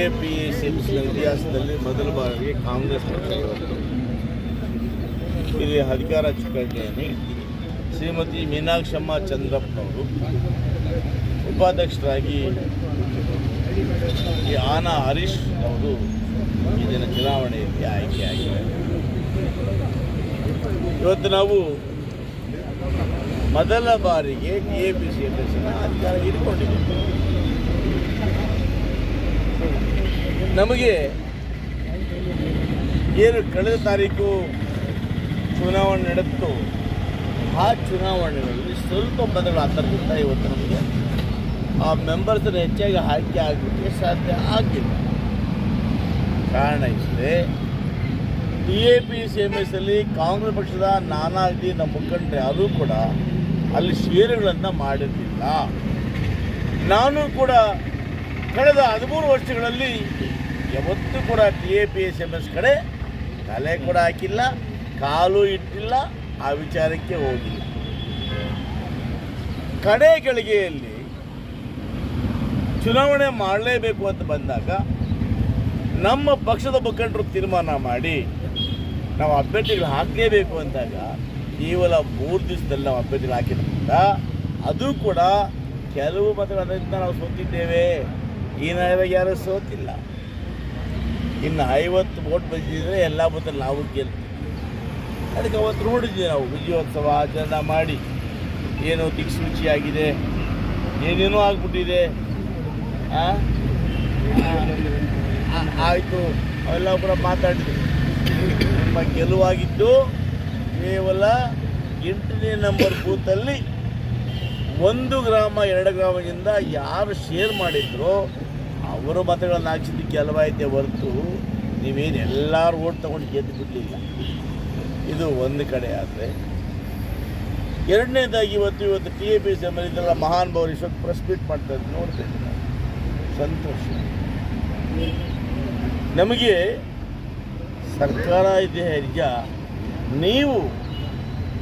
A P S ಇತಿಹಾಸದಲ್ಲಿ ಮೊದಲ ಬಾರಿಗೆ ಕಾಂಗ್ರೆಸ್ ಪಕ್ಷ ಇಲ್ಲಿ ಅಧಿಕಾರ ಚುಕ್ಕಾಣಿಯನ್ನು ಶ್ರೀಮತಿ ಮೀನಾಕ್ಷಮ್ಮ ಚಂದ್ರಪ್ಪನವರು ಉಪಾಧ್ಯಕ್ಷರಾಗಿ ಈ ಆನ ಹರೀಶ್ ಅವರು ಇದನ್ನು ಚುನಾವಣೆಯಲ್ಲಿ ಆಯ್ಕೆಯಾಗಿದ್ದಾರೆ. ಇವತ್ತು ನಾವು ಮೊದಲ ಬಾರಿಗೆ ಎ ಪಿ ಸಿ ಅಧ್ಯಕ್ಷನ ಅಧಿಕಾರ ಇಟ್ಕೊಂಡಿದ್ದೀವಿ ನಮಗೆ ಏನು ಕಳೆದ ತಾರೀಕು ಚುನಾವಣೆ ನಡೆಯಿತು ಆ ಚುನಾವಣೆಗಳಲ್ಲಿ ಸ್ವಲ್ಪ ಬದಲು ಆತರದಿಂದ ಇವತ್ತು ನಮಗೆ ಆ ಮೆಂಬರ್ಸನ್ನು ಹೆಚ್ಚಾಗಿ ಆಯ್ಕೆ ಆಗಲಿಕ್ಕೆ ಸಾಧ್ಯ ಆಗಿಲ್ಲ. ಕಾರಣ ಇಷ್ಟೇ T A P C M S ಅಲ್ಲಿ ಕಾಂಗ್ರೆಸ್ ಪಕ್ಷದ ನಾನಾ ನಮ್ಮ ಮುಖಂಡರು ಯಾರೂ ಕೂಡ ಅಲ್ಲಿ ಷೇರುಗಳನ್ನು ಮಾಡಿರಲಿಲ್ಲ. ನಾನು ಕೂಡ ಕಳೆದ ಹದಿಮೂರು ವರ್ಷಗಳಲ್ಲಿ ಯಾವತ್ತೂ ಕೂಡ T A P S M S ಕಡೆ ತಲೆ ಕೂಡ ಹಾಕಿಲ್ಲ, ಕಾಲು ಇಟ್ಟಿಲ್ಲ, ಆ ವಿಚಾರಕ್ಕೆ ಹೋಗಿಲ್ಲ. ಕಡೆ ಗಳಿಗೆಯಲ್ಲಿ ಚುನಾವಣೆ ಮಾಡಲೇಬೇಕು ಅಂತ ಬಂದಾಗ ನಮ್ಮ ಪಕ್ಷದ ಮುಖಂಡರು ತೀರ್ಮಾನ ಮಾಡಿ ನಾವು ಅಭ್ಯರ್ಥಿಗಳು ಹಾಕಲೇಬೇಕು ಅಂದಾಗ ಕೇವಲ ಮೂರು ದಿವಸದಲ್ಲಿ ನಾವು ಅಭ್ಯರ್ಥಿಗಳು ಹಾಕಿದ್ರಿಂದ ಅದು ಕೂಡ ಕೆಲವು ಮತಗಳಿಂದ ನಾವು ಸೋತಿದ್ದೇವೆ. ಈ ನಾಳೆ ಯಾರೂ ಸೋತಿಲ್ಲ. ಇನ್ನು ಐವತ್ತು ಓಟ್ ಬಂದಿದ್ರೆ ಎಲ್ಲ ಬದಲು ನಾವು ಗೆಲ್ತೀವಿ. ಅದಕ್ಕೆ ಅವತ್ತು ನೋಡಿದ್ವಿ ನಾವು ವಿಜಯೋತ್ಸವ ಆಚರಣೆ ಮಾಡಿ. ಏನೋ ದಿಕ್ಸೂಚಿಯಾಗಿದೆ, ಏನೇನೋ ಆಗ್ಬಿಟ್ಟಿದೆ. ಆಯಿತು, ಅವೆಲ್ಲ ಕೂಡ ಮಾತಾಡಿದ್ವಿ. ನಿಮ್ಮ ಗೆಲುವಾಗಿದ್ದು ಕೇವಲ ಎಂಟನೇ ನಂಬರ್ ಬೂತಲ್ಲಿ ಒಂದು ಗ್ರಾಮ, ಎರಡು ಗ್ರಾಮದಿಂದ ಯಾರು ಶೇರ್ ಮಾಡಿದ್ರೋ ಅವರ ಮತಗಳನ್ನು ಹಾಕ್ಸಿದ್ದಕ್ಕೆ ಗೆಲುವಾಯಿತೆ ಹೊರತು ನೀವೇನು ಎಲ್ಲರೂ ಓಟ್ ತೊಗೊಂಡು ಗೆದ್ದು ಬಿಡಲಿಲ್ಲ. ಇದು ಒಂದು ಕಡೆ ಆದರೆ. ಎರಡನೇದಾಗಿ ಇವತ್ತು ಇವತ್ತು ಟಿ ಎ ಪಿ ಸಿ ಇದೆಲ್ಲ ಮಹಾನ್ ಭಾವರು ಇಷ್ಟೊತ್ತು ಪ್ರೆಸ್ ಮೀಟ್ ಮಾಡ್ತಾ ಇದ್ದು ನೋಡ್ತೇನೆ. ಸಂತೋಷ. ನಮಗೆ ಸರ್ಕಾರ ಇದೆ ನಿಜ ನೀವು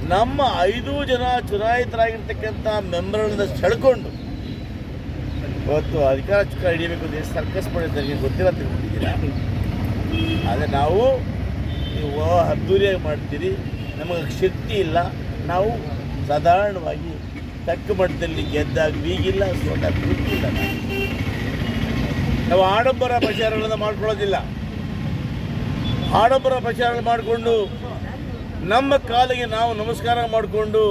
ನಮ್ಮ ಐದು ಜನ ಚುನಾಯಿತರಾಗಿರ್ತಕ್ಕಂಥ ಮೆಂಬರ್ಗಳನ್ನ ಸೆಳ್ಕೊಂಡು ಇವತ್ತು ಅಧಿಕಾರ ಚುಕ್ಕ ಹಿಡಿಯಬೇಕು ಎಷ್ಟು ಸರ್ಕಸ್ ಮಾಡಿದ್ದಾರೆ ನಿಮಗೆ ಗೊತ್ತಿಲ್ಲ ಆದರೆ ನಾವು ನೀವು ಅದ್ದೂರಿಯಾಗಿ ಮಾಡ್ತೀರಿ. ನಮಗೆ ಶಕ್ತಿ ಇಲ್ಲ. ನಾವು ಸಾಧಾರಣವಾಗಿ ತಕ್ಕ ಮಟ್ಟದಲ್ಲಿ ಗೆದ್ದಾಗ ಬೀಗಿಲ್ಲ ಬಿಟ್ಟಿಲ್ಲ ನಾವು. ಆಡಂಬರ ಪ್ರಚಾರಗಳನ್ನು ಮಾಡ್ಕೊಳ್ಳೋದಿಲ್ಲ. ಆಡಂಬರ ಪ್ರಚಾರ ಮಾಡಿಕೊಂಡು ನಮ್ಮ ಕಾಲಿಗೆ ನಾವು ನಮಸ್ಕಾರ ಮಾಡಿಕೊಂಡು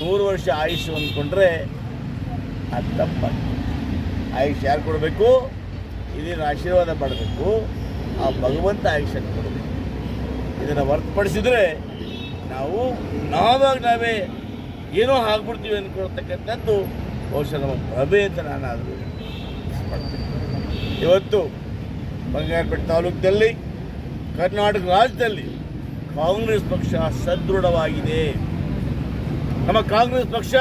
ನೂರು ವರ್ಷ ಆಯುಷ್ಯ ಅಂದ್ಕೊಂಡ್ರೆ ಅದು ತಪ್ಪಾಗ್ತದೆ. ಆಯುಷ್ ಯಾರು ಕೊಡಬೇಕು? ಇದನ್ನು ಆಶೀರ್ವಾದ ಮಾಡಬೇಕು ಆ ಭಗವಂತ ಆಯುಷ್ ಕೊಡಬೇಕು. ಇದನ್ನು ಹೊರತುಪಡಿಸಿದರೆ ನಾವು ನಾವಾಗ ನಾವೇ ಏನೋ ಆಗ್ಬಿಡ್ತೀವಿ ಅಂದ್ಕೊಳ್ತಕ್ಕಂಥದ್ದು ಬಹುಶಃ ನಮ್ಮ ಪ್ರಭೆ ಅಂತ ನಾನು ಆದರೂ ಇವತ್ತು ಬಂಗಾರಪೇಟೆ ತಾಲೂಕಿನಲ್ಲಿ ಕರ್ನಾಟಕ ರಾಜ್ಯದಲ್ಲಿ ಕಾಂಗ್ರೆಸ್ ಪಕ್ಷ ಸದೃಢವಾಗಿದೆ. ನಮ್ಮ ಕಾಂಗ್ರೆಸ್ ಪಕ್ಷ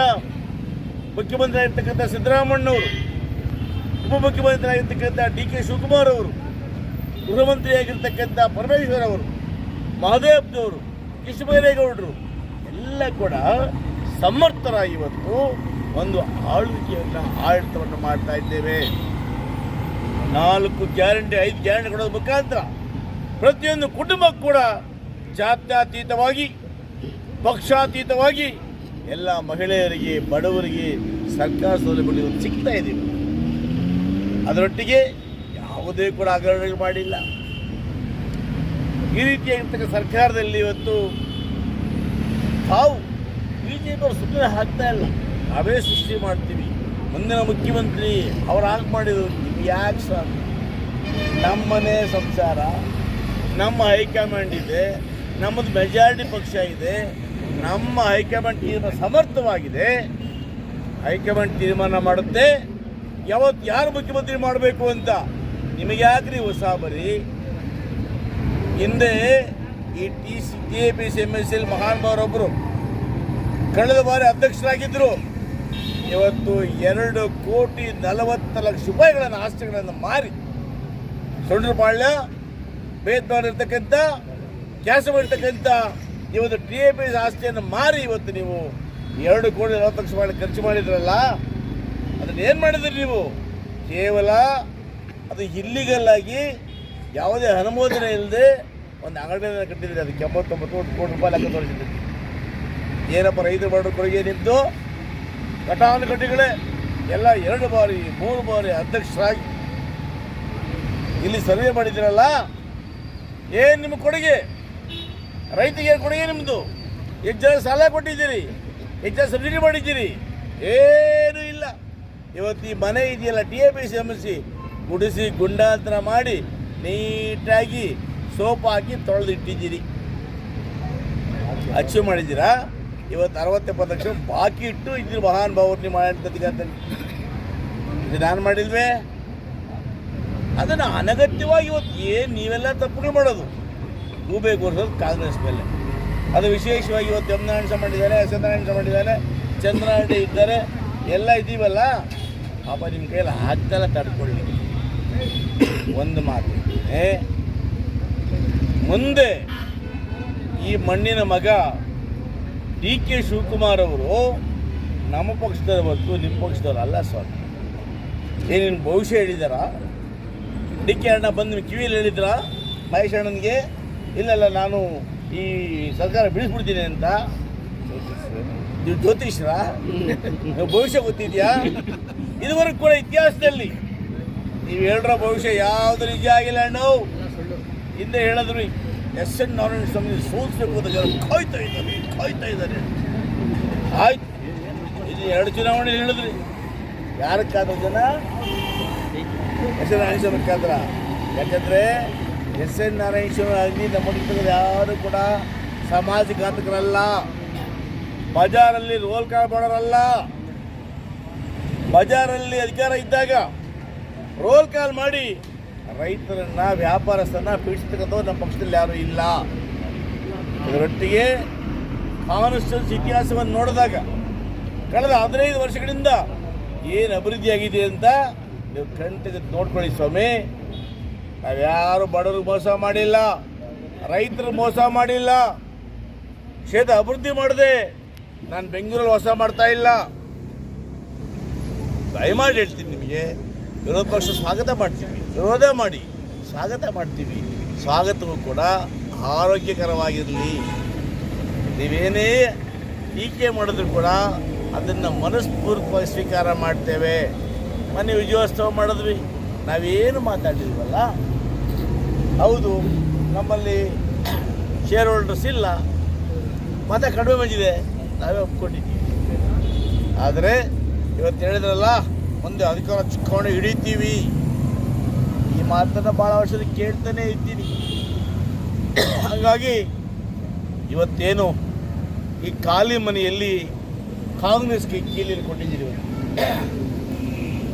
ಮುಖ್ಯಮಂತ್ರಿ ಆಗಿರ್ತಕ್ಕಂಥ ಸಿದ್ದರಾಮಣ್ಣವರು ಉಪಮುಖ್ಯಮಂತ್ರಿ ಆಗಿರ್ತಕ್ಕಂಥ ಡಿ ಕೆ ಶಿವಕುಮಾರ್ ಅವರು ಗೃಹ ಮಂತ್ರಿಯಾಗಿರ್ತಕ್ಕಂಥ ಪರಮೇಶ್ವರ್ ಅವರು ಮಹದೇವ್ನವರು ಕೃಷ್ಣಬೈರೇಗೌಡರು, ಎಲ್ಲ ಕೂಡ ಸಮರ್ಥರ ಇವತ್ತು ಒಂದು ಆಳ್ವಿಕೆಯನ್ನು, ಆಡಳಿತವನ್ನು ಮಾಡ್ತಾ ಇದ್ದೇವೆ. ನಾಲ್ಕು ಗ್ಯಾರಂಟಿ, ಐದು ಗ್ಯಾರಂಟಿ ಕೊಡೋದ್ರ ಮುಖಾಂತರ ಪ್ರತಿಯೊಂದು ಕುಟುಂಬಕ್ಕೂ ಕೂಡ ಜಾತ್ಯಾತೀತವಾಗಿ, ಪಕ್ಷಾತೀತವಾಗಿ ಎಲ್ಲ ಮಹಿಳೆಯರಿಗೆ, ಬಡವರಿಗೆ ಸರ್ಕಾರ ಸೌಲಭ್ಯಗಳು ಸಿಗ್ತಾ ಇದ್ದೀವಿ ಅದರೊಟ್ಟಿಗೆ ಯಾವುದೇ ಕೂಡ ಹಗರಣಗಳು ಮಾಡಿಲ್ಲ. ಈ ರೀತಿಯಾಗಿರ್ತಕ್ಕ ಸರ್ಕಾರದಲ್ಲಿ ಇವತ್ತು ತಾವು ಬಿ ಜೆ ಪಿಯವರು ಸುಮ್ಮನೆ ಹಾಕ್ತಾ ಇಲ್ಲ. ನಾವೇ ಸೃಷ್ಟಿ ಮಾಡ್ತೀವಿ. ಮುಂದಿನ ಮುಖ್ಯಮಂತ್ರಿ ಅವ್ರು ಹಾಗೆ ಮಾಡಿದ್ರು ಯಾಕೆ ಸರ್ ನಮ್ಮನೆ ಸಂಸಾರ, ನಮ್ಮ ಹೈಕಮಾಂಡ್ ಇದೆ, ನಮ್ಮದು ಮೆಜಾರಿಟಿ ಪಕ್ಷ ಇದೆ, ನಮ್ಮ ಹೈಕಮಾಂಡ್ ತೀರ್ಮಾನ ಸಮರ್ಥವಾಗಿದೆ. ಹೈಕಮಾಂಡ್ ತೀರ್ಮಾನ ಮಾಡುತ್ತೆ. ಯಾವತ್ತು ಯಾರು ಮುಖ್ಯಮಂತ್ರಿ ಮಾಡಬೇಕು ಅಂತ ನಿಮಗೆ ಯಾಕ್ರಿ ಹೊಸ ಬರಿ? ಹಿಂದೆ ಈ T C A P C M S L ಮಹಾನುಭಾವರೊಬ್ಬರು ಕಳೆದ ಬಾರಿ ಅಧ್ಯಕ್ಷರಾಗಿದ್ದರು ಇವತ್ತು ಎರಡು ಕೋಟಿ ನಲವತ್ತು ಲಕ್ಷ ರೂಪಾಯಿಗಳನ್ನು ಆಸ್ತಿಗಳನ್ನು ಮಾರಿ. ಸೊಂಡ್ರಪಾಳ್ಯ ಭೇದ ಇರ್ತಕ್ಕಂಥ ಕೆಲಸ ಮಾಡಿರ್ತಕ್ಕಂಥ ಇವತ್ತು ಟಿ ಎ ಪಿ ಆಸ್ತಿಯನ್ನು ಮಾರಿ ಇವತ್ತು ನೀವು ಎರಡು ಕೋಟಿ ನಲವತ್ತು ಲಕ್ಷ ಖರ್ಚು ಮಾಡಿದ್ರಲ್ಲ ಅದನ್ನ ಏನು ಮಾಡಿದ್ರಿ ನೀವು? ಕೇವಲ ಅದು ಇಲ್ಲಿಗಲ್ ಆಗಿ ಯಾವುದೇ ಅನುಮೋದನೆ ಇಲ್ಲದೆ ಒಂದು ಅಂಗಡಿಯನ್ನು ಕಟ್ಟಿದ್ರಿ ಅದಕ್ಕೆ ಎಂಬತ್ತೊಂಬತ್ತು ಕೋಟಿ ರೂಪಾಯಿ ಲೆಕ್ಕ ತೋರಿಸಿದ್ರಿ ಏನಪ್ಪ ರೈತರು ಮಾಡೋ ಕೊಡುಗೆ ನಿಂತು ಘಟಾನುಘಟಿಗಳೇ ಎಲ್ಲ ಎರಡು ಬಾರಿ, ಮೂರು ಬಾರಿ ಅಧ್ಯಕ್ಷರಾಗಿ ಇಲ್ಲಿ ಸರ್ವೆ ಮಾಡಿದ್ದೀರಲ್ಲ? ಏನು ನಿಮ್ಮ ಕೊಡುಗೆ? ರೈತಿಗೆ ಕೊಡುಗೆ ನಿಮ್ಮದು ಎಷ್ಟು ಸಾಲ ಕೊಟ್ಟಿದ್ದೀರಿ? ಎಷ್ಟು ಸಬ್ಸಿಡಿ ಮಾಡಿದ್ದೀರಿ? ಏನೂ ಇಲ್ಲ. ಇವತ್ತು ಈ ಮನೆ ಇದೆಯಲ್ಲ, T A P C M C. ಗುಡಿಸಿ ಗುಂಡಾಂತರ ಮಾಡಿ ನೀಟಾಗಿ ಸೋಪ್ ಹಾಕಿ ತೊಳೆದಿಟ್ಟಿದ್ದೀರಿ. ಅಚೀವ್ ಮಾಡಿದ್ದೀರಾ? ಇವತ್ತು ಅರವತ್ತೆಪ್ಪತ್ತು ಲಕ್ಷ ಬಾಕಿ ಇಟ್ಟು ಇದ್ರ ಮಹಾನ್ ಭಾವರ್ನಿ ಅಂತ. ಇದು ನಾನು ಮಾಡಿಲ್ವೇ? ಅದನ್ನು ಅನಗತ್ಯವಾಗಿ ಇವತ್ತು ಏನು ನೀವೆಲ್ಲ ತಪ್ಪುಗಳು ಮಾಡೋದು? ಗೂಬೆ ಕೂರಿಸೋದು ಕಾಂಗ್ರೆಸ್ ಮೇಲೆ. ಅದು ವಿಶೇಷವಾಗಿ ಇವತ್ತು ಎಂ ನಾರಾಯಣ ಮಾಡಿದ್ದಾರೆ, ಎಸ್ ಎನ್ ನಾರಾಯಣ ಮಾಡಿದ್ದಾರೆ ಚಂದ್ರನಾಡಿ ಇದ್ದಾರೆ, ಎಲ್ಲ ಇದ್ದೀವಲ್ಲ ಪಾಪ ನಿಮ್ಮ ಕೈಯಲ್ಲಿ ಹತ್ತಲ್ಲ ತಡ್ಕೊಳ್ಳಿ ಒಂದು ಮಾತು ಏ ಮುಂದೆ ಈ ಮಣ್ಣಿನ ಮಗ ಡಿ ಕೆ ಶಿವಕುಮಾರ್ ಅವರು ನಮ್ಮ ಪಕ್ಷದವ್ರು ಹೊತ್ತು ನಿಮ್ಮ ಪಕ್ಷದವ್ರು ಅಲ್ಲ ಸ್ವಾಮಿ. ಏನೇನು ಭವಿಷ್ಯ ಹೇಳಿದಾರ? ಡಿ ಕೆ ಅಣ್ಣ ಬಂದು ನಿಮ್ಮ ಕಿವಿಯಲ್ಲಿ ಹೇಳಿದ್ರ? ಮಹೇಶ್ ಅಣ್ಣನಿಗೆ? ಇಲ್ಲಲ್ಲ ನಾನು ಈ ಸರ್ಕಾರ ಬಿಡಿಸ್ಬಿಡ್ತೀನಿ ಅಂತ. ನೀವು ಜ್ಯೋತಿಷ್ರ? ಭವಿಷ್ಯ ಗೊತ್ತಿದ್ಯಾ? ಇದುವರೆಗೂ ಕೂಡ ಇತಿಹಾಸದಲ್ಲಿ ನೀವು ಹೇಳಿರೋ ಭವಿಷ್ಯ ಯಾವುದು ನಿಜ ಆಗಿಲ್ಲ ಅಣ್ಣು. ಹಿಂದೆ ಹೇಳಿದ್ರು, ಎಸ್ ಎನ್ ನಾರಾಯಣ ಸ್ವಾಮಿ ಸೋಲಿಸಬೇಕು ಅಂತ ಜನ ಕಾಯ್ತಾ ಇದ್ದಾರೆ ಕಾಯ್ತಾ ಇದ್ದಾರೆ. ಆಯ್ತು, ಇದು ಎರಡು ಚುನಾವಣೆ ಹೇಳಿದ್ರಿ. ಯಾರಕ್ಕಾದ ಜನ? ಎಸ್ ಎನ್ ನಾರಾಯಣ ಕಾದ್ರ? ಯಾಕಂದ್ರೆ ಎಸ್ ಎನ್ ನಾರಾಯಣ ಸ್ವಾಮಿ ಆಗಲಿ ಯಾರು ಕೂಡ ಸಮಾಜಘಾತಕರಲ್ಲ. ಬಜಾರಲ್ಲಿ ರೋಲ್ ಕಾರ್ ಮಾಡೋರಲ್ಲ. ಬಜಾರಲ್ಲಿ ಅಧಿಕಾರ ಇದ್ದಾಗ ರೋಲ್ ಕಾಲ್ ಮಾಡಿ ರೈತರನ್ನ, ವ್ಯಾಪಾರಸ್ಥರನ್ನ ಪೀಡಿಸ್ತಕ್ಕಂಥವ್ರು ನಮ್ಮ ಪಕ್ಷದಲ್ಲಿ ಯಾರೂ ಇಲ್ಲ. ಇದರೊಟ್ಟಿಗೆ ಕಾನ್ಸ್ಟಿಟ್ಯೂನ್ಸ್ ಇತಿಹಾಸವನ್ನು ನೋಡಿದಾಗ ಕಳೆದ ಹದಿನೈದು ವರ್ಷಗಳಿಂದ ಏನು ಅಭಿವೃದ್ಧಿ ಆಗಿದೆ ಅಂತ ನೀವು ಕಣ್ ನೋಡ್ಕೊಳ್ಳಿ ಸ್ವಾಮಿ. ನಾವ್ಯಾರು ಬಡವರು ಮೋಸ ಮಾಡಿಲ್ಲ, ರೈತರು ಮೋಸ ಮಾಡಿಲ್ಲ. ಕ್ಷೇತ್ರ ಅಭಿವೃದ್ಧಿ ಮಾಡಿದೆ ನಾನು ಬೆಂಗಳೂರಲ್ಲಿ ಹೊಸ ಮಾಡ್ತಾ ಇಲ್ಲ. ದಯಮಾಡಿ ಹೇಳ್ತೀನಿ ನಿಮಗೆ, ವಿರೋಧ ಪಕ್ಷ ಸ್ವಾಗತ ಮಾಡ್ತೀವಿ. ವಿರೋಧ ಮಾಡಿ, ಸ್ವಾಗತ ಮಾಡ್ತೀವಿ. ಸ್ವಾಗತವೂ ಕೂಡ ಆರೋಗ್ಯಕರವಾಗಿರಲಿ. ನೀವೇನೇ ಟೀಕೆ ಮಾಡಿದ್ರು ಕೂಡ ಅದನ್ನು ಮನಸ್ಪೂರ್ವಕವಾಗಿ ಸ್ವೀಕಾರ ಮಾಡ್ತೇವೆ. ಮನೆ ವಿಜಯೋತ್ಸವ ಮಾಡಿದ್ವಿ. ನಾವೇನು ಮಾತಾಡಿದ್ವಲ್ಲ ಹೌದು, ನಮ್ಮಲ್ಲಿ ಶೇರ್ ಹೋಲ್ಡರ್ಸ್ ಇಲ್ಲ. ಮತ ಕಡಿಮೆ ಬಂದಿದೆ. ನಾವೇ ಒಪ್ಕೊಂಡಿದ್ದೀವಿ. ಆದರೆ ಇವತ್ತು ಹೇಳಿದ್ರಲ್ಲ ಮುಂದೆ ಅಧಿಕಾರ ಚಿಕ್ಕೊಂಡು ಹಿಡಿತೀವಿ. ಈ ಮಾತನ್ನು ಭಾಳ ವರ್ಷದ ಕೇಳ್ತಾನೆ ಇದ್ದೀನಿ. ಹಾಗಾಗಿ ಇವತ್ತೇನು ಈ ಖಾಲಿ ಮನೆಯಲ್ಲಿ ಕಾಂಗ್ರೆಸ್ಗೆ ಕೀಲಿನ ಕೊಟ್ಟಿದ್ದೀರಿ.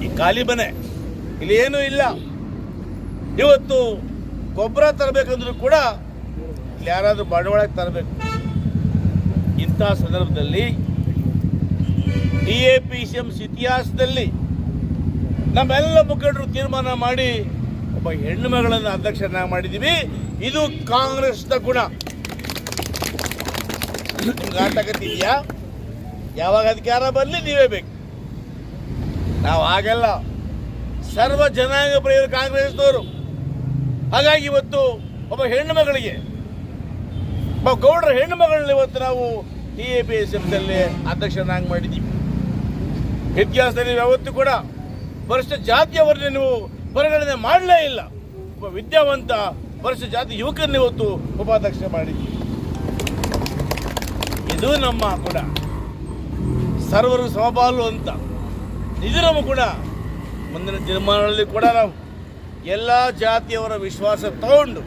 ಈ ಖಾಲಿ ಮನೆ ಇಲ್ಲಿ ಏನೂ ಇಲ್ಲ. ಇವತ್ತು ಗೊಬ್ಬರ ತರಬೇಕಂದ್ರೂ ಕೂಡ ಇಲ್ಲಿ ಯಾರಾದರೂ ಬಂಡವಾಳಕ್ಕೆ ತರಬೇಕು. ಇಂಥ ಸಂದರ್ಭದಲ್ಲಿ D A P C M ಇತಿಹಾಸದಲ್ಲಿ ನಮ್ಮೆಲ್ಲ ಮುಖಂಡರು ತೀರ್ಮಾನ ಮಾಡಿ ಒಬ್ಬ ಹೆಣ್ಣು ಮಗಳನ್ನು ಅಧ್ಯಕ್ಷರನ್ನಾಗಿ ಮಾಡಿದ್ದೀವಿ. ಇದು ಕಾಂಗ್ರೆಸ್ನ ಗುಣ. ನಿಮ್ಗೆ ಆಟಕತ್ತಿದೆಯಾ ಯಾವಾಗ ಅಧಿಕಾರ ಬರಲಿ ನೀವೇ ಬೇಕು. ನಾವು ಹಾಗೆಲ್ಲ ಸರ್ವ ಜನಾಂಗ ಪ್ರಿಯರು ಕಾಂಗ್ರೆಸ್ನವರು. ಹಾಗಾಗಿ ಇವತ್ತು ಒಬ್ಬ ಹೆಣ್ಣು ಮಗಳಿಗೆ, ಒಬ್ಬ ಗೌಡರ ಹೆಣ್ಣು ಮಗಳನ್ನ ಇವತ್ತು ನಾವು ಟಿ ಎ ಪಿ ಎಸ್ ಎಫ್ದಲ್ಲಿ ಅಧ್ಯಕ್ಷರನ್ನಾಗಿ ಮಾಡಿದ್ದೀವಿ. ಇತಿಹಾಸದಲ್ಲಿ ಯಾವತ್ತೂ ಕೂಡ ಪರಿಶಿಷ್ಟ ಜಾತಿಯವರನ್ನ ನೀವು ಪರಿಗಣನೆ ಮಾಡಲೇ ಇಲ್ಲ. ಒಬ್ಬ ವಿದ್ಯಾವಂತ ಪರಿಶಿಷ್ಟ ಜಾತಿ ಯುವಕರನ್ನ ಇವತ್ತು ಉಪಾಧ್ಯಕ್ಷ ಮಾಡಿದ್ದೀವಿ ಇದು ನಮ್ಮ ಕೂಡ ಸರ್ವರು ಸಮಪಾಲು ಅಂತ. ಇದು ನಮ್ಮ ಕೂಡ ಮುಂದಿನ ತೀರ್ಮಾನಗಳಲ್ಲಿ ಕೂಡ ನಾವು ಎಲ್ಲ ಜಾತಿಯವರ ವಿಶ್ವಾಸ ತಗೊಂಡು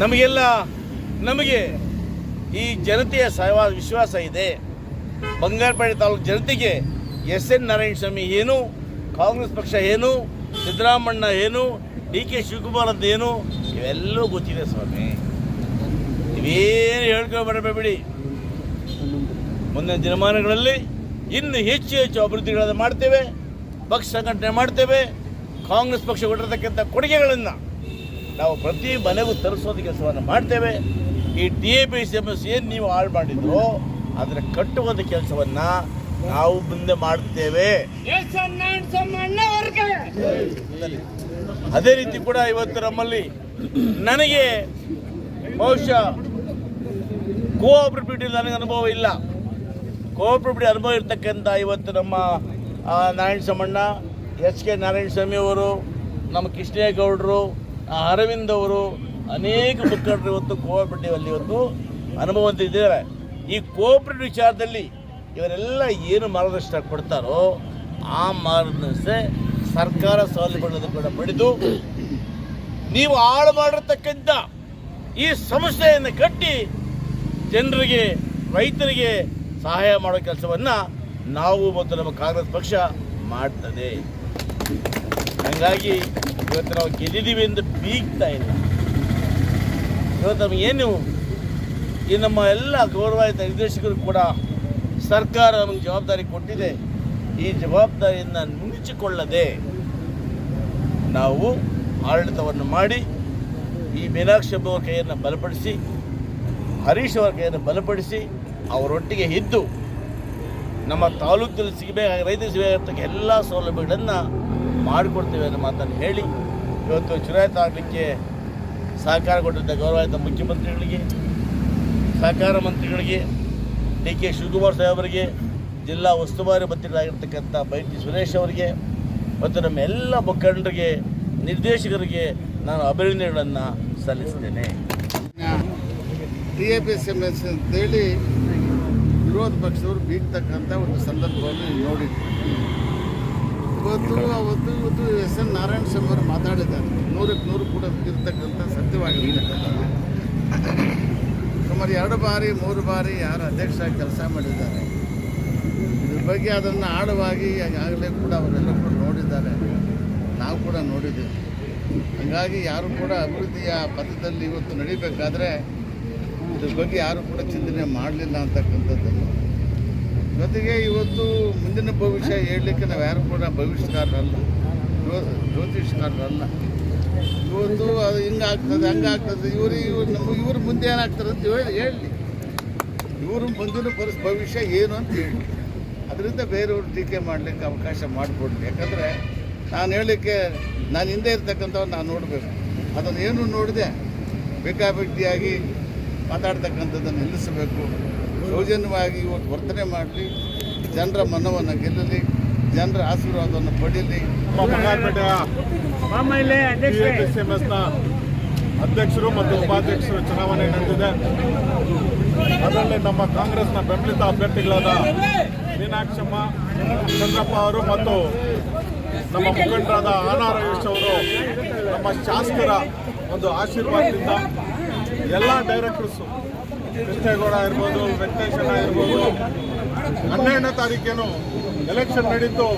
ನಮಗೆಲ್ಲ ನಮಗೆ ಈ ಜನತೆಯ ಸಹವಾ ವಿಶ್ವಾಸ ಇದೆ. ಬಂಗಾರಪೇಟೆ ತಾಲೂಕು ಜನತೆಗೆ ಎಸ್ ಎನ್ ನಾರಾಯಣಸ್ವಾಮಿ ಏನು, ಕಾಂಗ್ರೆಸ್ ಪಕ್ಷ ಏನು, ಸಿದ್ದರಾಮಣ್ಣ ಏನು, ಡಿ ಕೆ ಶಿವಕುಮಾರ್ ಅಂತ ಏನು, ಇವೆಲ್ಲವೂ ಗೊತ್ತಿದೆ ಸ್ವಾಮಿ. ನೀವೇನು ಹೇಳ್ಕೊಬರಬೇಡಿ ಮುಂದಿನ ದಿನಮಾನಗಳಲ್ಲಿ ಇನ್ನು ಹೆಚ್ಚು ಹೆಚ್ಚು ಅಭಿವೃದ್ಧಿಗಳನ್ನು ಮಾಡ್ತೇವೆ, ಪಕ್ಷ ಸಂಘಟನೆ ಮಾಡ್ತೇವೆ, ಕಾಂಗ್ರೆಸ್ ಪಕ್ಷ ಕೊಟ್ಟಿರತಕ್ಕಂಥ ಕೊಡುಗೆಗಳನ್ನು ನಾವು ಪ್ರತಿ ಮನೆಗೂ ತರಿಸೋದು ಕೆಲಸವನ್ನು ಮಾಡ್ತೇವೆ. ಈ T A P C M S ಏನು ನೀವು ಹಾಳು ಮಾಡಿದ್ರು ಅದರ ಕಟ್ಟುವಂಥ ಕೆಲಸವನ್ನು ನಾವು ಮುಂದೆ ಮಾಡುತ್ತೇವೆ. ಅದೇ ರೀತಿ ಕೂಡ ಇವತ್ತು ನಮ್ಮಲ್ಲಿ ನನಗೆ ಬಹುಶಃ ಕೋಆಪರೇಟಿವ್ ನನಗೆ ಅನುಭವ ಇಲ್ಲ. ಕೋಆಪರೇಟಿವ್ ಅನುಭವ ಇರ್ತಕ್ಕಂಥ ಇವತ್ತು ನಮ್ಮ ನಾರಾಯಣ ಸಮಣ್ಣ ಎಚ್ ಕೆ ನಾರಾಯಣ ಸ್ವಾಮಿ ಅವರು, ನಮ್ಮ ಕೃಷ್ಣೇಗೌಡರು ಅರವಿಂದ್ ಅವರು ಅನೇಕ ಮುಖಂಡರು ಇವತ್ತು ಕೋಆಪರೇಟಿವ್ ಅಲ್ಲಿ ಇವತ್ತು ಅನುಭವಂತಿದ್ದಾರೆ ಈ ಕೋಪರೇಟ್ ವಿಚಾರದಲ್ಲಿ ಇವರೆಲ್ಲ ಏನು ಮಾರ್ಗದರ್ಶನ ಕೊಡ್ತಾರೋ ಆ ಮಾರ್ಗದರ್ಶನ ಸರ್ಕಾರ ಸೌಲಭ್ಯಗಳನ್ನು ಕೂಡ ಪಡೆದು ನೀವು ಹಾಳು ಮಾಡಿರ್ತಕ್ಕಂಥ ಈ ಸಮಸ್ಯೆಯನ್ನು ಕಟ್ಟಿ ಜನರಿಗೆ, ರೈತರಿಗೆ ಸಹಾಯ ಮಾಡೋ ಕೆಲಸವನ್ನು ನಾವು ಮತ್ತು ನಮ್ಮ ಕಾಂಗ್ರೆಸ್ ಪಕ್ಷ ಮಾಡ್ತದೆ. ಹಾಗಾಗಿ ಇವತ್ತು ನಾವು ಗೆದ್ದಿದ್ದೀವಿ ಎಂದು ಬೀಗ್ತಾ ಇಲ್ಲ. ಇವತ್ತು ನಮಗೇನು ಈ ನಮ್ಮ ಎಲ್ಲ ಗೌರವಾಯಿತ ನಿರ್ದೇಶಕರು ಕೂಡ ಸರ್ಕಾರ ನಮಗೆ ಜವಾಬ್ದಾರಿ ಕೊಟ್ಟಿದೆ. ಈ ಜವಾಬ್ದಾರಿಯನ್ನು ನುಣುಚಿಕೊಳ್ಳದೆ ನಾವು ಆಡಳಿತವನ್ನು ಮಾಡಿ, ಈ ಮೀನಾಕ್ಷಿ ಅವರ ಕೈಯನ್ನು ಬಲಪಡಿಸಿ, ಹರೀಶ್ ಅವರ ಕೈಯನ್ನು ಬಲಪಡಿಸಿ ಅವರೊಟ್ಟಿಗೆ ಇದ್ದು ನಮ್ಮ ತಾಲೂಕಿನಲ್ಲಿ ಸಿಗಬೇಕಾಗ ರೈತರಿಗೆ ಸಿಗಬೇಕಾಗಿರ್ತಕ್ಕ ಎಲ್ಲ ಸೌಲಭ್ಯಗಳನ್ನು ಮಾಡಿಕೊಡ್ತೇವೆ ಅನ್ನೋ ಮಾತನ್ನು ಹೇಳಿ, ಇವತ್ತು ಚುನಾಯಿತ ಆಗಲಿಕ್ಕೆ ಸಹಕಾರ ಕೊಟ್ಟಿದ್ದ ಗೌರವಾಯುತ ಮುಖ್ಯಮಂತ್ರಿಗಳಿಗೆ ಸಹಕಾರ ಮಂತ್ರಿಗಳಿಗೆ ಡಿ ಕೆ ಶಿವಕುಮಾರ್ ಸಾಹೇಬರಿಗೆ ಜಿಲ್ಲಾ ಉಸ್ತುವಾರಿ ಮಂತ್ರಿಗಳಾಗಿರ್ತಕ್ಕಂಥ ಬೈಟಿ ಸುರೇಶ್ ಅವರಿಗೆ ಮತ್ತು ನಮ್ಮ ಎಲ್ಲ ಮುಖಂಡರಿಗೆ, ನಿರ್ದೇಶಕರಿಗೆ ನಾನು ಅಭಿನಂದನೆಗಳನ್ನು ಸಲ್ಲಿಸ್ತೇನೆ. D A P S M S ಅಂತೇಳಿ ವಿರೋಧ ಪಕ್ಷದವರು ಬೀಗ್ತಕ್ಕಂಥ ಒಂದು ಸಂದರ್ಭವನ್ನು ನೋಡಿದ್ವಿ. ಇವತ್ತು ಅವತ್ತು ಇವತ್ತು ಎಸ್ ಎನ್ ನಾರಾಯಣ ಸ್ವಾಮಿ ಅವರು ಮಾತಾಡಿದ್ದಾರೆ. ನೂರಕ್ಕೆ ನೂರು ಕೂಡ ಇರ್ತಕ್ಕಂಥ ಸತ್ಯವಾಗಿರ್ತಕ್ಕಂಥ ಸುಮಾರು ಎರಡು ಬಾರಿ, ಮೂರು ಬಾರಿ ಯಾರು ಅಧ್ಯಕ್ಷರಾಗಿ ಕೆಲಸ ಮಾಡಿದ್ದಾರೆ. ಇದ್ರ ಬಗ್ಗೆ ಅದನ್ನು ಆಳವಾಗಿ ಆಗಲೇ ಕೂಡ ಅವರೆಲ್ಲ ಕೂಡ ನೋಡಿದ್ದಾರೆ. ನಾವು ಕೂಡ ನೋಡಿದ್ದೀವಿ. ಹಾಗಾಗಿ ಯಾರು ಕೂಡ ಅಭಿವೃದ್ಧಿಯ ಪಥದಲ್ಲಿ ಇವತ್ತು ನಡಿಬೇಕಾದ್ರೆ ಇದ್ರ ಬಗ್ಗೆ ಯಾರು ಕೂಡ ಚಿಂತನೆ ಮಾಡಲಿಲ್ಲ ಅಂತಕ್ಕಂಥದ್ದನ್ನು. ಜೊತೆಗೆ ಇವತ್ತು ಮುಂದಿನ ಭವಿಷ್ಯ ಹೇಳಲಿಕ್ಕೆ ನಾವು ಯಾರು ಕೂಡ ಭವಿಷ್ಯಕಾರರಲ್ಲ ಜ್ಯೋ- ಜ್ಯೋತಿಷ್ಕಾರರಲ್ಲ. ಇವತ್ತು ಅದು ಹಿಂಗಾಗ್ತದೆ ಹಂಗಾಗ್ತದೆ ಇವರು ಇವ್ರು ನಮ್ಮ ಇವ್ರ ಮುಂದೆ ಏನಾಗ್ತದೆ ಅಂತ ಹೇಳಿ ಹೇಳಿ ಇವರು ಮುಂದಿನ ಪರಿಸ್, ಭವಿಷ್ಯ ಏನು ಅಂತ ಹೇಳಿ. ಅದರಿಂದ ಬೇರೆಯವರು ಟೀಕೆ ಮಾಡಲಿಕ್ಕೆ ಅವಕಾಶ ಮಾಡಿಕೊಡ್ಲಿ. ಯಾಕಂದರೆ ನಾನು ಹೇಳಲಿಕ್ಕೆ, ನಾನು ಹಿಂದೆ ಇರ್ತಕ್ಕಂಥವ್ರು ನಾನು ನೋಡಬೇಕು. ಅದನ್ನು ಏನು ನೋಡಿದೆ, ಬೇಕಾಬಿಟ್ಟಿಯಾಗಿ ಮಾತಾಡ್ತಕ್ಕಂಥದ್ದನ್ನು ನಿಲ್ಲಿಸಬೇಕು. ಸೌಜನ್ಯವಾಗಿ ಇವತ್ತು ವರ್ತನೆ ಮಾಡಲಿ, ಜನರ ಮನವನ್ನು ಗೆಲ್ಲಲಿ, ಜನರ ಆಶೀರ್ವಾದವನ್ನು ಪಡೀಲಿ. ನಮ್ಮ ಬಂಗಾರಪೇಟೆಯ ನ ಅಧ್ಯಕ್ಷರು ಮತ್ತು ಉಪಾಧ್ಯಕ್ಷರು ಚುನಾವಣೆ ನಡೆದಿದೆ. ಅದರಲ್ಲಿ ನಮ್ಮ ಕಾಂಗ್ರೆಸ್ನ ಬೆಂಬಲಿತ ಅಭ್ಯರ್ಥಿಗಳಾದ ಮೀನಾಕ್ಷಮ್ಮ, ಚಂದ್ರಪ್ಪ ಅವರು ಮತ್ತು ನಮ್ಮ ಮುಖಂಡರಾದ ಆನಾರ ಯಶ್ ಅವರು ನಮ್ಮ ಶಾಸಕರ ಒಂದು ಆಶೀರ್ವಾದದಿಂದ ಎಲ್ಲ ಡೈರೆಕ್ಟರ್ಸು ಕೃಷ್ಣೇಗೌಡ ಇರ್ಬೋದು ವೆಂಕಟೇಶಣ್ಣ ಇರ್ಬೋದು, ಹನ್ನೆರಡನೇ ತಾರೀಕೇನು ಎಲೆಕ್ಷನ್ ನಡೀತು.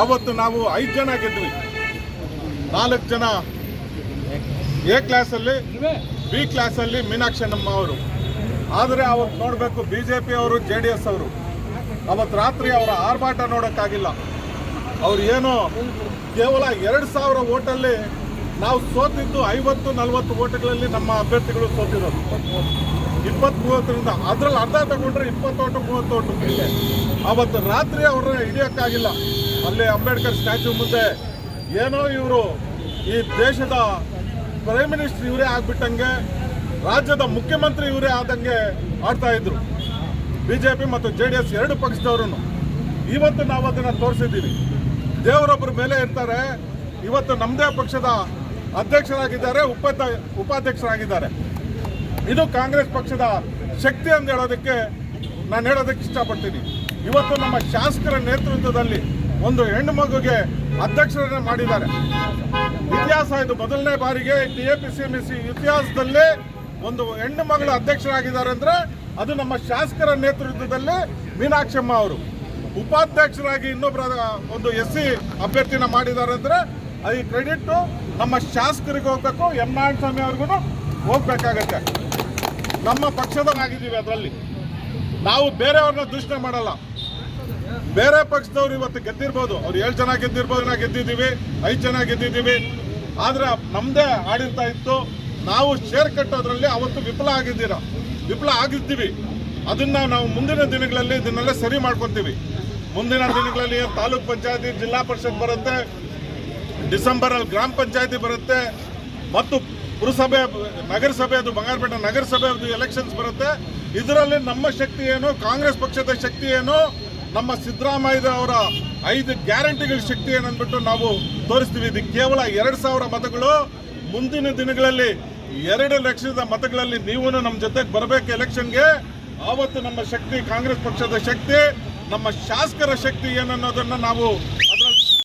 ಆವತ್ತು ನಾವು ಐದು ಜನ ಗೆದ್ವಿ. ನಾಲ್ಕು ಜನ ಎ ಕ್ಲಾಸಲ್ಲಿ ಬಿ ಕ್ಲಾಸಲ್ಲಿ ಮೀನಾಕ್ಷಣ್ಣಮ್ಮ ಅವರು. ಆದರೆ ಅವತ್ತು ನೋಡಬೇಕು ಬಿ ಜೆ ಪಿ ಅವರು ಜೆ ಡಿ ಎಸ್ ಅವರು. ಅವತ್ತು ರಾತ್ರಿ ಅವರ ಆರ್ಭಾಟ ನೋಡೋಕ್ಕಾಗಿಲ್ಲ. ಅವ್ರು ಏನು ಕೇವಲ ಎರಡು ಸಾವಿರ ಓಟಲ್ಲಿ ನಾವು ಸೋತಿದ್ದು ಐವತ್ತು ನಲವತ್ತು ಓಟ್ಗಳಲ್ಲಿ ನಮ್ಮ ಅಭ್ಯರ್ಥಿಗಳು ಸೋತಿರೋದು. ಇಪ್ಪತ್ತು ಮೂವತ್ತರಿಂದ ಅದರಲ್ಲಿ ಅರ್ಧ ತಗೊಂಡ್ರೆ ಇಪ್ಪತ್ತೋಟು ಮೂವತ್ತೋಟು. ಅವತ್ತು ರಾತ್ರಿ ಅವ್ರನ್ನ ಹಿಡಿಯೋಕ್ಕಾಗಿಲ್ಲ. ಅಲ್ಲಿ ಅಂಬೇಡ್ಕರ್ ಸ್ಟ್ಯಾಚ್ಯೂ ಮುಂದೆ ಏನೋ ಇವರು ಈ ದೇಶದ ಪ್ರೈಮ್ ಮಿನಿಸ್ಟರ್ ಇವರೇ ಆಗ್ಬಿಟ್ಟಂಗೆ, ರಾಜ್ಯದ ಮುಖ್ಯಮಂತ್ರಿ ಇವರೇ ಆದಂಗೆ ಆಡ್ತಾ ಇದ್ರು. ಬಿಜೆಪಿ ಮತ್ತು ಜೆ ಡಿ ಎಸ್ ಎರಡು ಪಕ್ಷದವರು ಇವತ್ತು ನಾವು ಅದನ್ನು ತೋರಿಸಿದ್ದೀವಿ. ದೇವರೊಬ್ಬರ ಮೇಲೆ ಇರ್ತಾರೆ. ಇವತ್ತು ನಮ್ಮದೇ ಪಕ್ಷದ ಅಧ್ಯಕ್ಷರಾಗಿದ್ದಾರೆ ಉಪ ಉಪಾಧ್ಯಕ್ಷರಾಗಿದ್ದಾರೆ. ಇದು ಕಾಂಗ್ರೆಸ್ ಪಕ್ಷದ ಶಕ್ತಿ ಅಂತ ಹೇಳೋದಕ್ಕೆ ನಾನು ಹೇಳೋದಕ್ಕೆ ಇಷ್ಟಪಡ್ತೀನಿ. ಇವತ್ತು ನಮ್ಮ ಶಾಸಕರ ನೇತೃತ್ವದಲ್ಲಿ ಒಂದು ಹೆಣ್ಣು ಮಗುಗೆ ಅಧ್ಯಕ್ಷರನ್ನ ಮಾಡಿದ್ದಾರೆ. ಇತಿಹಾಸ ಇದು ಮೊದಲನೇ ಬಾರಿಗೆ T A P C M C ಇತಿಹಾಸದಲ್ಲೇ ಒಂದು ಹೆಣ್ಣು ಮಗಳ ಅಧ್ಯಕ್ಷರಾಗಿದ್ದಾರೆ ಅಂದ್ರೆ ಅದು ನಮ್ಮ ಶಾಸಕರ ನೇತೃತ್ವದಲ್ಲಿ ಮೀನಾಕ್ಷಮ್ಮ ಅವರು. ಉಪಾಧ್ಯಕ್ಷರಾಗಿ ಇನ್ನೊಬ್ಬರ ಒಂದು ಎಸ್ ಸಿ ಅಭ್ಯರ್ಥಿನ ಮಾಡಿದ್ದಾರೆ ಅಂದ್ರೆ ಈ ಕ್ರೆಡಿಟ್ ನಮ್ಮ ಶಾಸಕರಿಗೆ ಹೋಗ್ಬೇಕು, ಎಂ ನಾರಾಯಣ ಸ್ವಾಮಿ ಅವ್ರಿಗೂ ಹೋಗ್ಬೇಕಾಗತ್ತೆ. ನಮ್ಮ ಪಕ್ಷದವರಾಗಿದ್ದೀವಿ ಅದರಲ್ಲಿ. ನಾವು ಬೇರೆಯವ್ರನ್ನ ದೂಷಣೆ ಮಾಡಲ್ಲ. ಬೇರೆ ಪಕ್ಷದವ್ರು ಇವತ್ತು ಗೆದ್ದಿರ್ಬೋದು. ಅವ್ರು ಏಳು ಜನ ಗೆದ್ದಿರ್ಬೋದು ನಾವು ಗೆದ್ದಿದ್ದೀವಿ, ಐದು ಜನ ಗೆದ್ದಿದ್ದೀವಿ. ಆದ್ರೆ ನಮ್ಮದೇ ಆಡಳಿತ ಇತ್ತು. ನಾವು ಶೇರ್ ಕಟ್ಟೋದ್ರಲ್ಲಿ ಅವತ್ತು ವಿಫಲ ಆಗಿದ್ದೀರ? ವಿಫಲ ಆಗಿದ್ದೀವಿ. ಅದನ್ನ ನಾವು ಮುಂದಿನ ದಿನಗಳಲ್ಲಿ ಇದನ್ನೆಲ್ಲ ಸರಿ ಮಾಡ್ಕೊತೀವಿ. ಮುಂದಿನ ದಿನಗಳಲ್ಲಿ ತಾಲೂಕ್ ಪಂಚಾಯತಿ, ಜಿಲ್ಲಾ ಪರಿಷತ್ ಬರುತ್ತೆ ಡಿಸೆಂಬರ್ ಅಲ್ಲಿ ಗ್ರಾಮ ಪಂಚಾಯತಿ ಬರುತ್ತೆ, ಮತ್ತು ಪುರಸಭೆ, ನಗರಸಭೆ, ಅದು ಬಂಗಾರಪೇಟೆ ನಗರಸಭೆ, ಅದು ಎಲೆಕ್ಷನ್ಸ್ ಬರುತ್ತೆ. ಇದರಲ್ಲಿ ನಮ್ಮ ಶಕ್ತಿ ಏನು? ಕಾಂಗ್ರೆಸ್ ಪಕ್ಷದ ಶಕ್ತಿ ಏನು? ನಮ್ಮ ಸಿದ್ದರಾಮಯ್ಯ ಅವರ ಐದು ಗ್ಯಾರಂಟಿಗಳ ಶಕ್ತಿ ಏನಂದ್ಬಿಟ್ಟು ನಾವು ತೋರಿಸ್ತೀವಿ. ಇದು ಕೇವಲ ಎರಡು ಸಾವಿರ ಮತಗಳು. ಮುಂದಿನ ದಿನಗಳಲ್ಲಿ ಎರಡು ಲಕ್ಷದ ಮತಗಳಲ್ಲಿ ನೀವು ನಮ್ಮ ಜೊತೆಗೆ ಬರಬೇಕು ಎಲೆಕ್ಷನ್ಗೆ ಆವತ್ತು ನಮ್ಮ ಶಕ್ತಿ ಕಾಂಗ್ರೆಸ್ ಪಕ್ಷದ ಶಕ್ತಿ, ನಮ್ಮ ಶಾಸಕರ ಶಕ್ತಿ ಏನನ್ನೋದನ್ನು ನಾವು